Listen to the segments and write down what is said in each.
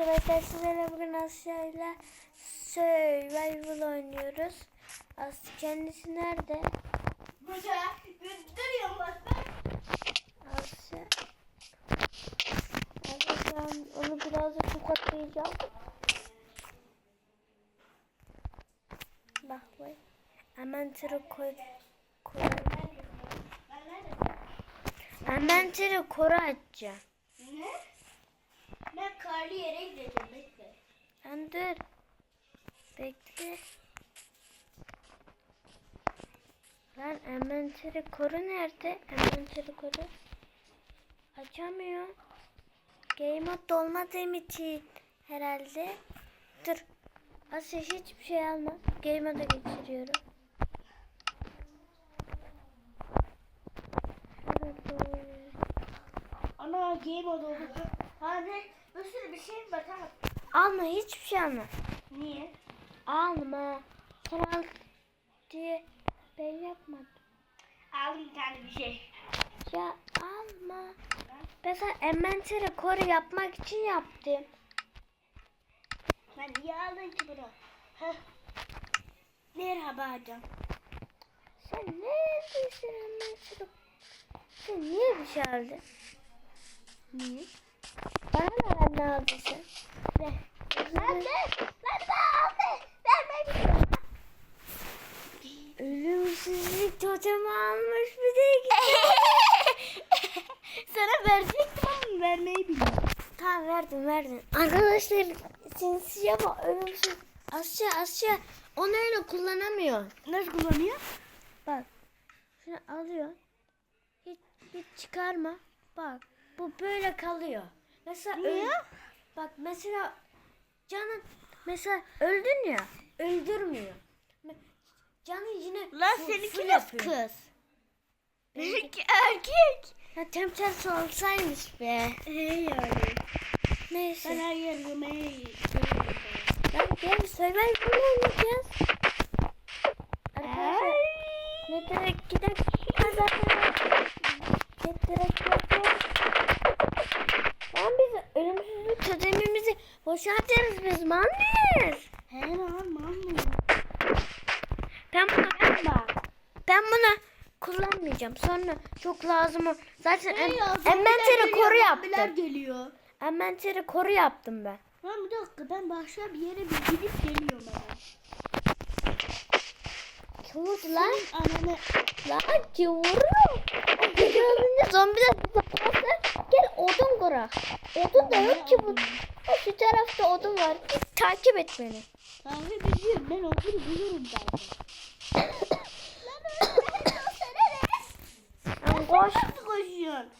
arkadaşlar sizlerle bugün Asya'yla Survival oynuyoruz. Aslı kendisi nerede? Burada gösteriyorum bak. Asya. Arkadaşlar onu biraz da tokatlayacağım. Bak bak. Hemen tırı koy. koy. Hemen tırı koru açacağım. Ne? Ben karlı yere gideceğim bekle. Sen dur. Bekle. Lan envanteri koru nerede? Envanteri koru. Açamıyor. Game mode olmadığım için herhalde. Dur. Asya hiçbir şey alma. Game mode'a geçiriyorum. Ana game mode oldu. Hadi bir sürü bir şey tamam. Alma hiçbir şey alma. Niye? Alma. Sen al diye ben yapmadım. Aldım bir tane bir şey. Ya alma. Ben sana envanteri koru yapmak için yaptım. Ben niye aldın ki bunu? Heh. Merhaba adam. Sen neredesin envanteri? Sen niye bir şey aldın? Niye? Bana ne ne aldın sen? Ne? Nerede? Nerede aldı? Vermedi. Ölümsüzlük totemi almış bir de Sana verecektim ama vermeyi bilmiyorum. Tamam verdim verdim. Arkadaşlar sinsi ama ölümsüz. Asya Asya onu öyle kullanamıyor. Nasıl kullanıyor? Bak. Şunu alıyor. Hiç, hiç çıkarma. Bak. Bu böyle kalıyor. Mesela Niye? öl- Bak mesela canın mesela öldün ya. Öldürmüyor. Canın yine Lan full- seninki nasıl kız? Benimki erkek. Ya tam tersi olsaymış be. Hey yani. Neyse. Ben her yer yemeği Ben gel söyle bunu oynayacağız. Arkadaşlar ne direkt gidelim. Ne direkt yapalım. Lan biz ölümsüzlük totemimizi boşaltırız biz manlıyız. He lan mamma. Ben bunu ben bak. Ben bunu kullanmayacağım. Sonra çok lazım. o- Zaten en, envanteri koru yaptım. geliyor. Envanteri koru yaptım ben. Lan bir dakika ben başka bir yere bir gidip geliyorum hemen. Kıvırdı lan. Ananı. Lan kıvırıyor. Olunca zombiler zıplarsa gel odun kurak. Odun da yok ki bu. O şu tarafta odun var. Git takip et beni. Kahve biliyorum ben okulu bulurum zaten. Lan koş. Nasıl koşuyorsun?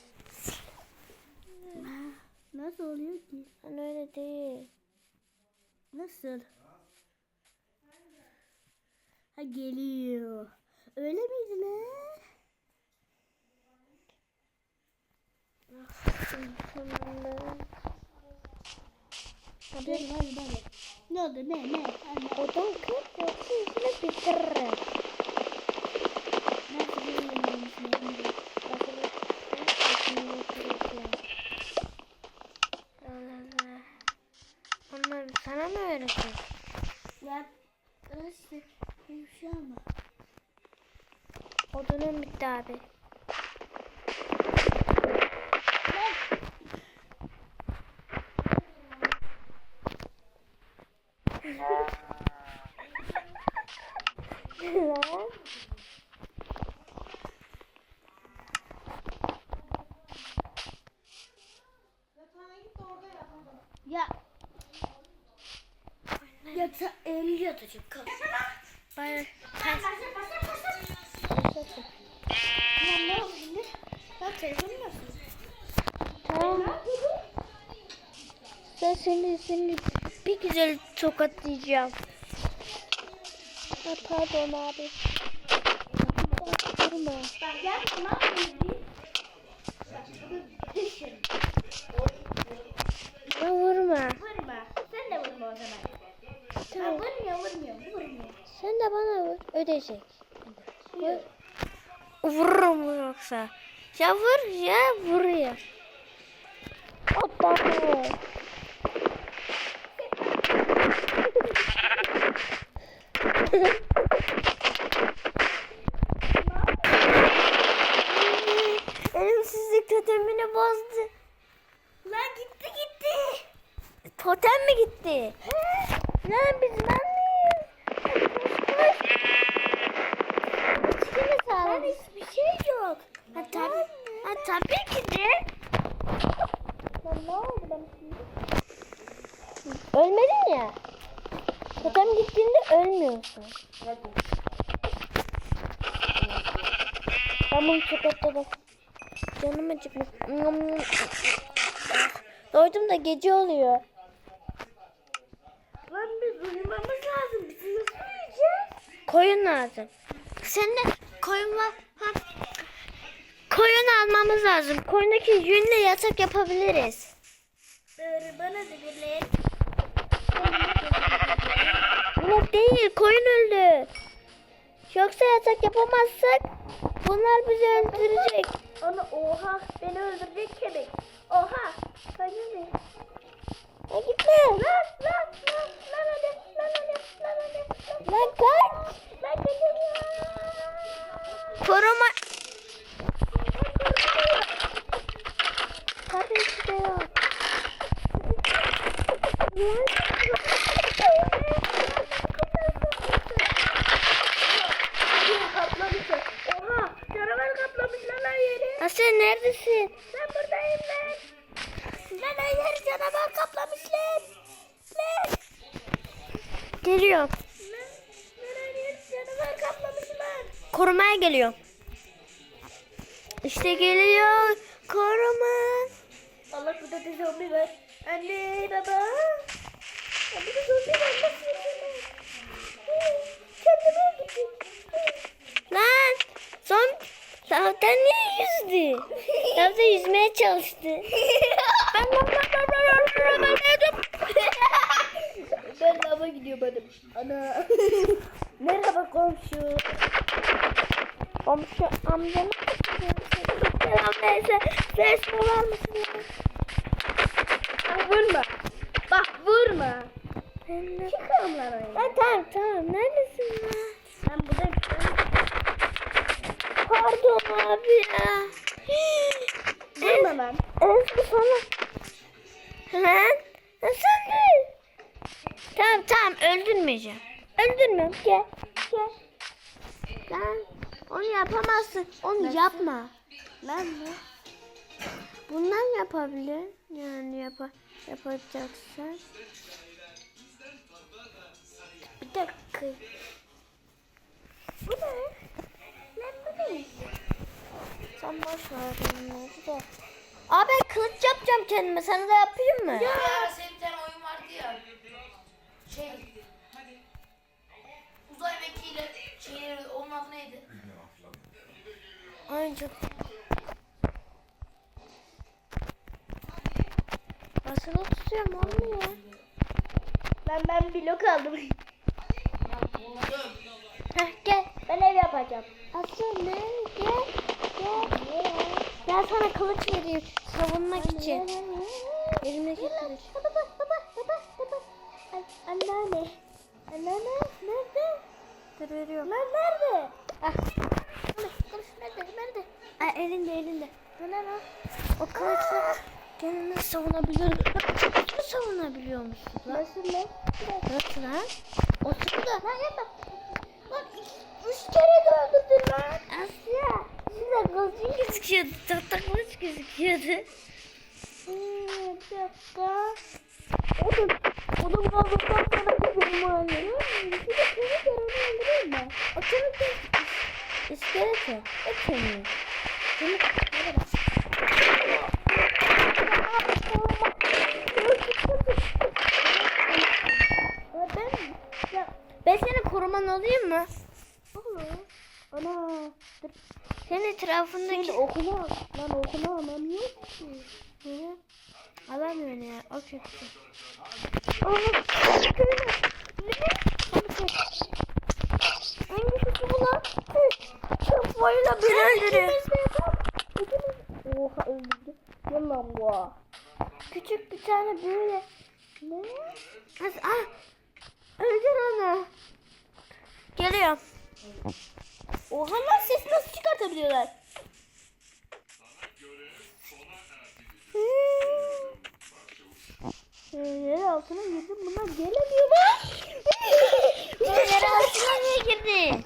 Nasıl oluyor ki? Lan öyle değil. Nasıl? Ha geliyor. Öyle miydi lan? Hadi hadi hadi. Ne oldu ne ne? Odun kır yoksa işini bitiririm. Nasıl ne? Onlar sana mı öğretir? Ya işte bir şey ama. Odunun bitti abi. Lan. Ya. Yata evli yatacak kal. Bana Lan ne oldu şimdi? Lan telefonu nasıl? Tamam. Ben seni seni bir güzel tokatlayacağım. Ha, pardon abi. Vurma. Bak gel Sen ben vurmuyor, vurmuyor, vurmuyor. Sen de bana vur, ödeyecek. Vur. Vururum yoksa. Ya vur ya vuruyor. Hoppa. Hehehe bunu çok atladım. Canım acıkmış. Doydum da gece oluyor. Lan biz uyumamız lazım. Biz nasıl uyuyacağız? Koyun lazım. Senin koyun var. Ha. Koyun almamız lazım. Koyundaki yünle yatak yapabiliriz. Doğru bana da birleyin. Yok değil koyun öldü. Yoksa yatak yapamazsak bunlar bizi öldürecek. Onu oha beni öldürecek kebek. Oha. Beni. Ya gitme. Lan lan lan lan hadi lan hadi lan hadi lan. Lan kaç. Lan kaçın Koruma. Tabii ki de yok. Kaplamışlar. İşte geliyor. Koruma. Allah burada da zombi var. Anne baba. Ya burada zombi var. Nasıl? Kendime gittim. Lan son zaten niye yüzdü? Zaten yüzmeye çalıştı. ben lava gidiyorum Ana. Merhaba komşu. Komşu amcanı Selam neyse ses var mısın? Bak vurma. Bak vurma. Lan oyuna. Lan tamam tamam neredesin lan? Ben buradayım. Pardon abi ya. Vurma lan. Eski sana. Lan nasıl değil? Tamam tamam öldürmeyeceğim. Öldürmem gel gel. Lan onu yapamazsın. Onu yapma. Lan mı? Bundan yapabilir. Yani yapa yapacaksın. Bir dakika. Bu ne? Lan bu ne? Sen boş ver bunları da. Abi ben kılıç yapacağım kendime. Sana da yapayım mı? Ya senin bir tane oyun vardı ya. Şey. Uzay mekiğiyle şeyleri onun adı neydi? Çok. Basılı tutuyorum olmuyor. Lan ben blok aldım. Heh gel. Ben ev yapacağım. Asıl ne? Gel. Gel. Gel sana kılıç vereyim. Savunmak için. Elimdeki kılıç. Baba baba baba baba. Anneanne. Anneanne nerede? Dur veriyorum. Lan nerede? Ah. Kılıç kılıç nerede? Nerede? Ay, elinde elinde. Bu ne lan? O kılıçla kendini savunabiliyor. Nasıl savunabiliyor musun lan? Nasıl lan? Nasıl lan? O sırada. Lan yapma. Lan üç, kere de öldürdün lan. Asya. Size kılıcın gözüküyordu. Tahta kılıç gözüküyordu. Hmm, bir dakika. Oğlum, oğlum kaldıktan sonra gidelim o halleri. Bir de seni onu öldüreyim ben. O de iskeleti. Kemiği. Kemik. Hadi bak. Ben, ya Ben senin koruman olayım mı? olur. Ana, dur. Senin etrafındaki... Şimdi okuma, lan okuma anam yok ki. Niye? Alamıyorum ya. O kötü. Oğlum, Hangisi bu lan? Kafayla beni öldürüyor. Oha öldürdü. Lan bu? Küçük bir tane böyle. Ne? Nasıl? Ah! Öldür onu. Geliyorum. Oha lan ses nasıl çıkartabiliyorlar? Neler altına girdim. Bunlar gelemiyor Yer altına niye girdi?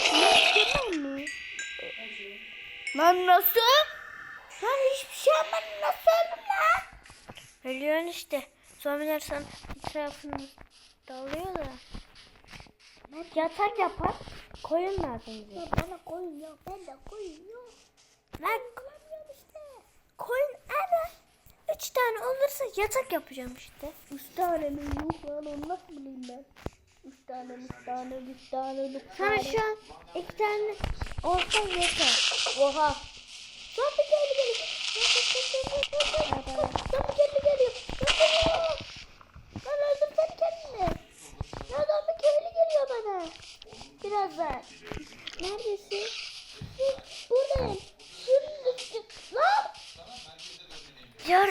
Lan nasıl? Lan hiçbir şey yapmadın. Nasıl öldün lan? Ölüyorsun işte. Zombiler sana etrafında dalıyor da. Yatak yapar. Koyun lazım bize. Ya bana koyun yok. Ben de koyun yok. Lan koyun ana. Üç tane olursa yatak yapacağım işte. Üç tane mi? Yok lan onu nasıl bileyim ben? Tane, üç tane, üç tane, Sana tane. şu an iki tane olsa yeter. Oha. Zombi geldi geliyor. Zombi geldi geliyor. Lan öldür seni kendini. Ya zombi köylü geliyor bana. Birazdan. Neredesin? Hı, Buradayım. Şunun üstü. Lan! Yar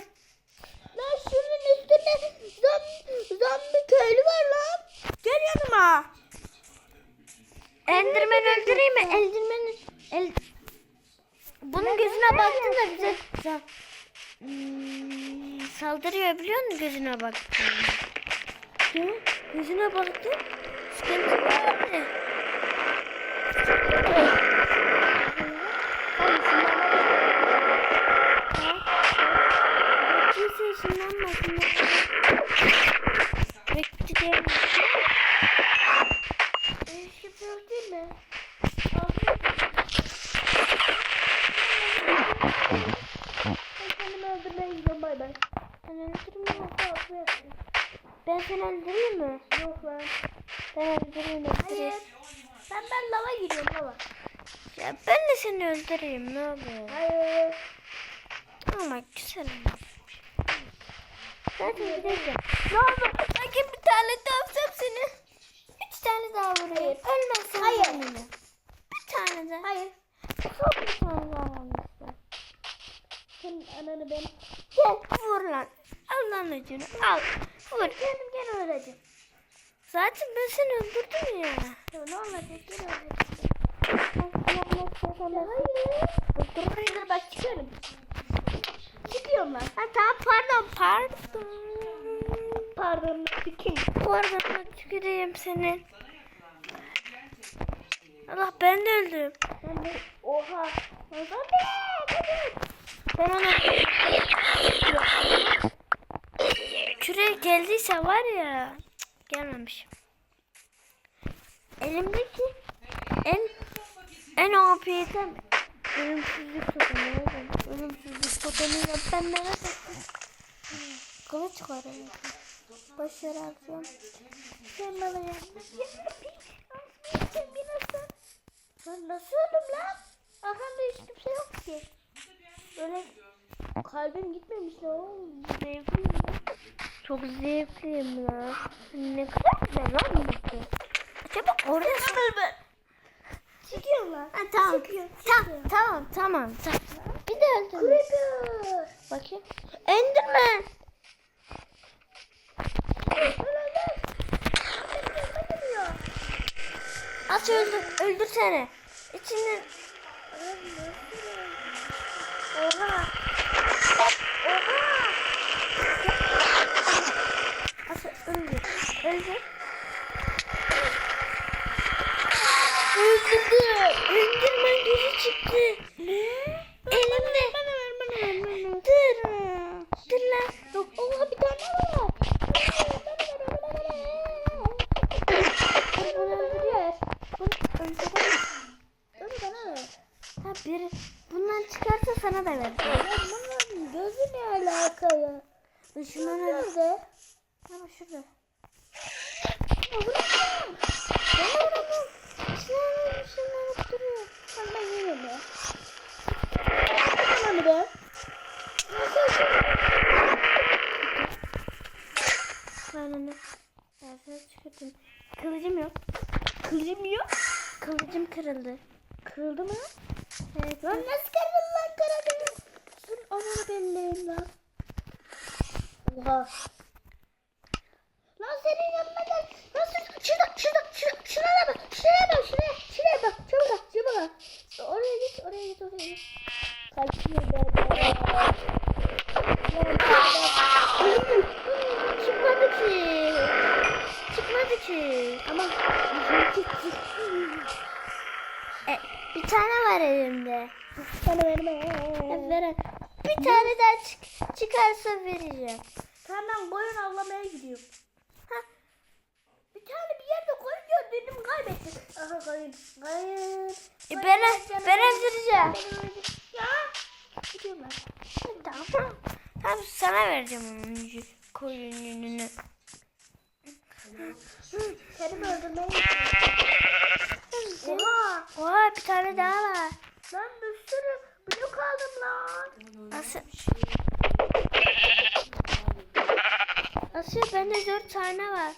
Lan şunun üstünde zombi, zombi köylü var lan. Gel yanıma. Enderman öldüreyim mi? Enderman el... Bunun gözüne baktın da bize sa- Hmm, saldırıyor biliyor musun gözüne baktın? Ya, gözüne baktın. Sıkıntı vardı. Kimse ışınlanmasın. Bekleyelim. Eski yok değil mi? Ben kendimi öldürmeye gidiyorum bay bay. Ben öldürmeyeyim. Ben seni öldüreyim mi? Yok lan. Ben öldüreyim Hayır. öldüreyim. Ben ben lava giriyorum lava. Ya ben de öldüreyim ne olur. Hayır. Ama güzel olmuş. Zaten gideceğim. Ne oldu? Sanki bir tane dövsem seni. Üç tane daha vurayım. Ölmezsen Hayır. kendini. Bir tane daha. Hayır. Son bir tane daha almışsın. Senin ananı ben Gel vur lan. Al lan ucunu al. Vur. kendim gene öleceğim. Zaten ben seni öldürdüm ya. Ya ne olacak gene öleceğim. Hayır. Bak çıkıyorum. Çıkıyorum lan. Ha, tamam pardon pardon. Pardon çıkayım. Pardon tüküreyim senin. Allah ben de öldüm. Ben de oha. Zombi. Ben ona Şuraya geldiyse var ya cık, gelmemiş. Elimdeki en en OP item ölümsüzlük totemi. oğlum. Ölümsüzlük totemiyle ben neler yaptım? Kılıç var yere atıyorum. Sen bana nasıl? Lan nasıl öldüm lan? Arkamda hiç kimse yok ki. Böyle kalbim gitmemiş lan. oğlum. Zevkliyim lan. Çok zevkliyim ya. Ne kadar güzel lan bu. Acaba orada ben. Çıkıyorum lan. Ha, tamam. Çıkıyorum. Tamam, tamam, tamam, tamam. Bir de öldüm. Creeper. Bakayım. Enderman. Aç öldür, öldür seni. İçinden Oha. aç öldür. Öldür. Öldürdü. Enderman geri çıktı. Ne? Elimde. Dur. Dur lan. Yok. Oha bir tane var. Bunu. Bunu bana. Ha biri bundan çıkarsa sana da ver. Bunun gözü ne alaka ya? Düşman Nerede? Ama şurada. Ya bu ne? Ben Işınlanıp ışınlanıp duruyor. Lan ben yiyorum ya. Tamam be. Ben onu dersine çıkarttım. Kılıcım yok. Kılıcım yok. Kılıcım kırıldı. Kırıldı mı? Evet. Lan nasıl kırdın lan karadeniz? Dur ananı belleyim lan. Oha. Lan senin yanına gel. Lan sen şurada şurada şurada şuraya bak. Şuraya bak şuraya. Şuraya bak. Çabuk bak. Çabuk bak. Oraya git oraya git oraya git. Kaçıyor be. Çıkmadı ki. Çıkmadı ki. Ama e, bir tane var elimde. Bir tane verme. Ver. Bir tane daha çık çıkarsa vereceğim. Tamam koyun avlamaya gidiyorum. Bir tane bir yerde koyun gördüm kaybettim. Aha koyun. Koyun. E, ben, ben öldüreceğim. Ya. Gidiyorum ben. Tamam. Tamam sana vereceğim onun koyun yününü. Seni mi öldürmeye? Oha. Oha bir tane daha var. Lan bir sürü blok aldım lan. Nasıl? Asya bende dört tane var.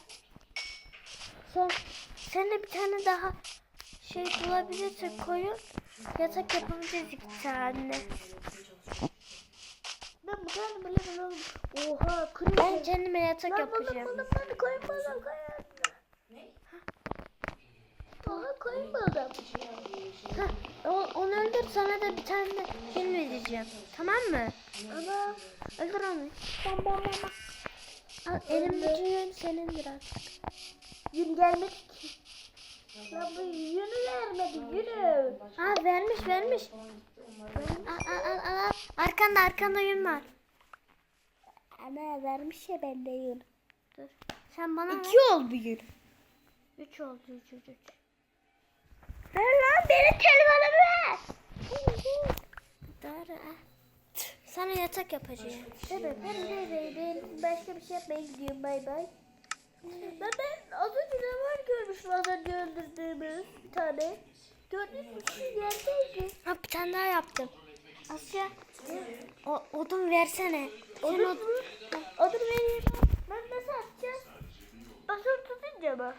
Sen, sen de bir tane daha şey bulabilirsin koyun. Yatak yapabiliriz iki tane. Ben bu tane bile bulalım. Oha kırık. Ben kendime yatak buldum yapacağım. buldum ben koyun buldum koyun. Oha koyun buldum. Hah, o- onu öldür sana da bir tane de film vereceğim. Tamam mı? Ana. Öldür onu. Bam bam bam. Al elimdeki yün senindir artık. Yün gelmedi ki. Lan bu yünü vermedi yünü. Ha vermiş vermiş. Al al al. Arkanda arkanda yün var. Ana vermiş ya bende yün. Dur. Sen bana ver. İki oldu yün. Üç oldu üç üç üç. Ver lan benim telefonumu ver. Dar. Sana yatak yapacağım. Evet ben de ben başka bir şey yapmaya gidiyorum bay bay. Ben, ben az önce ne var görmüşüm az önce öldürdüğümüz bir tane. Gördünüz mü şu yerdeydi. Ha bir tane daha yaptım. Asya o, odun versene. Sen Odun od- mu? Odun vereyim. Ben nasıl atacağız? Basılı tutunca mı?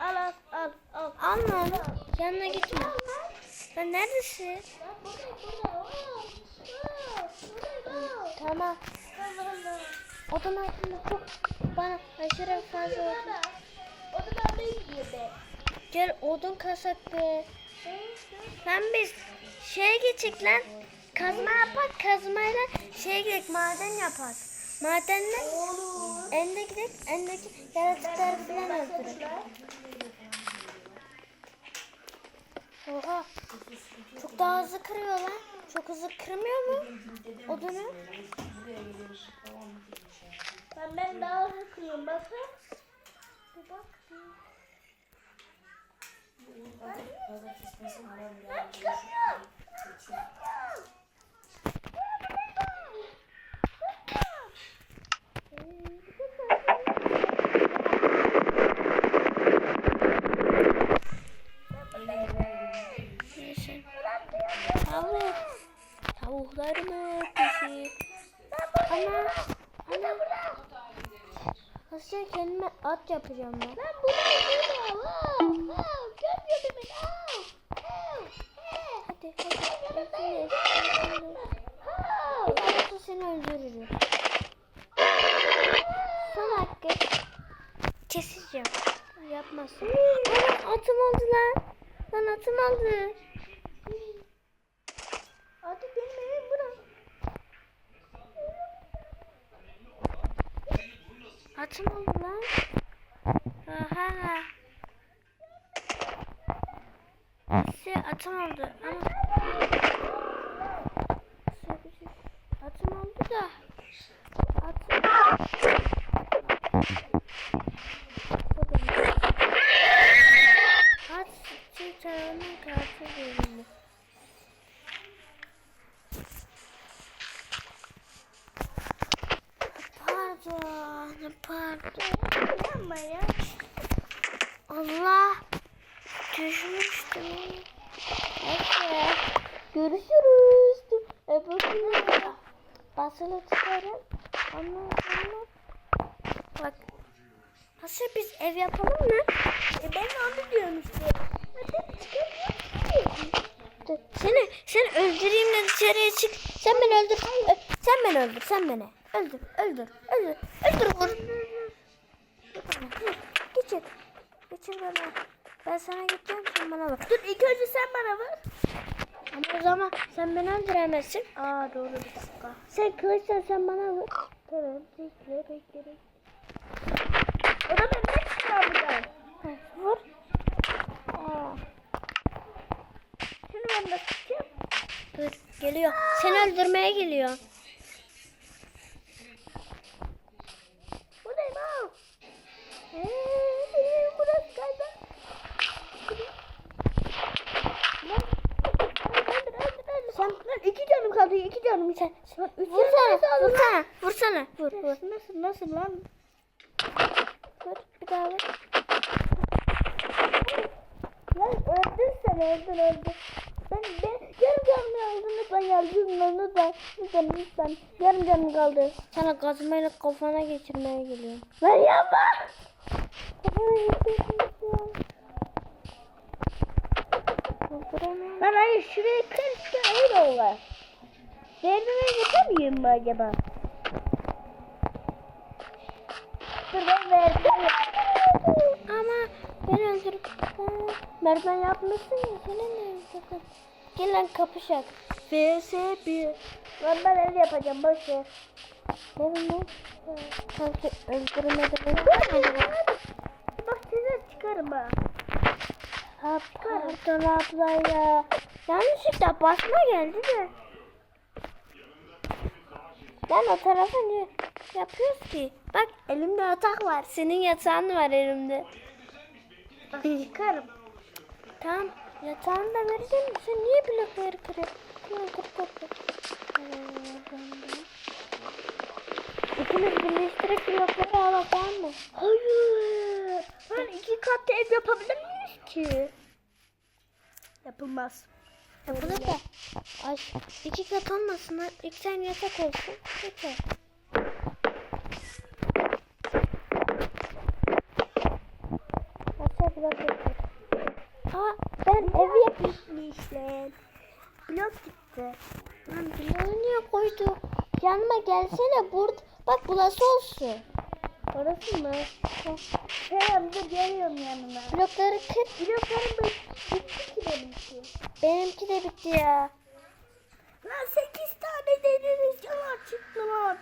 Al al al al. Alma onu. Yanına gitme. Al lan. Sen neredesin? Tamam. Odun altında çok bana aşırı fazla almaya gidiyor be. Gel odun kasak be. Lan biz şeye gidecek lan. Kazma yapak kazmayla şeye gidecek maden yapak. Madenle ende gidecek endeki yaratıkları falan öldürür. Oha. Çok daha hızlı kırıyor lan. Çok hızlı kırmıyor mu? Odunu. Ben, ben daha hızlı kırıyorum bakın. Bir bak. Ben çıkamıyorum. Çıkamıyorum. Neyse. Tavuk. Tavuklarımı pişir. Ana. Ana. Asya kendime at yapacağım ben. Ben bunu yapıyorum. Aa, aa, Görmüyor beni. Hadi hadi. Aa. Bir olursa seni öldürürüm. Son hakkı. Keseceğim. Yapmasın. Ana atım oldu lan. Lan atım oldu. Artık benim evim burası. Atım oldu lan. Aha. Neyse atım oldu ama atım oldu da atım At çiçeğinin karşı verildi. Pardon, pardon. Yapma ya. Allah düşmüştüm. Görüşürüz. Öbür basılı tutarım. Ama ama bak nasıl biz ev yapalım mı? E ben onu diyorum işte. Seni sen öldüreyim de dışarıya çık. Sen beni öldür. Sen beni öldür. Sen beni. Öldür. Öldür. Öldür. Öldür. Vur. Geçir. Geçir bana. Ben sana gideceğim sen bana bak. Dur ilk önce sen bana ver. Ama o zaman sen beni öldüremezsin. Aa doğru bir dakika. Sen kılıçla sen bana vur. Tamam bekle bekle bekle. O da ben ne çıkıyor buradan? Vur. Aa. Şunu ben de tutayım. Dur geliyor. Seni öldürmeye geliyor. Buradayım ha. Eee burası galiba. Lan, öldür, öldür, Lan iki canım kaldı, iki canım. sen Üç vursana, canım vursana, vursana, vur, vur. Nasıl, nasıl, lan? Vur, bir daha vur. Lan öldür sen, öldür, öldür. Ben, ben yarım canım kaldı, lütfen yardım lütfen, lütfen, lütfen. Yarım canım kaldı. Sana kazmayla kafana geçirmeye geliyor. Lan yapma. Kafana geçirmeye Lan şurayı kır işte öyle olur. Merdiveni yapamıyorum mu acaba? Dur ben merdiveni Ama beni öldürüp Aa, merdiven yapmışsın ya seni ne? Gel lan kapışak. vs 1 Lan ben el yapacağım boş ver. Ne bileyim. Sanki öldürmeden Bak size çıkarım ha. Ha pardon abla ya. Yanlışlıkla basma geldi de. Lan o tarafa niye yapıyoruz ki? Bak elimde yatak var. Senin yatağın var elimde. Bak çıkarım. Tamam yatağını da vereceğim. Sen niye blokları kırıyorsun? Kır kır kır kır. İkimiz birleştirip blokları alalım mı? Hayır. Lan iki katlı ev yapabilir miyiz ki? Yapılmaz. Yapılır da. Ay, iki kat olmasın. İki tane yatak olsun. Yeter. Aşağı blok yapıyor. Aa ben evi. Gitmişler. Blok gitti. Lan bloğu niye koydu? Yanıma gelsene burada. Bak burası olsun. Orası mı? Tamam dur geliyorum yanına. Blokları kır. Bloklarım bitti ki benimki. Benimki de bitti ya. Lan 8 tane deniriz yalan çıktı lan.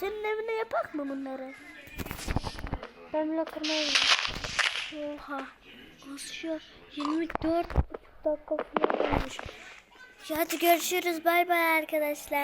Senin evine yapak mı bunları? Ben blok kırmaya. Oha. Basıyor. 24 dakika falan olmuş. Hadi görüşürüz. Bay bay arkadaşlar.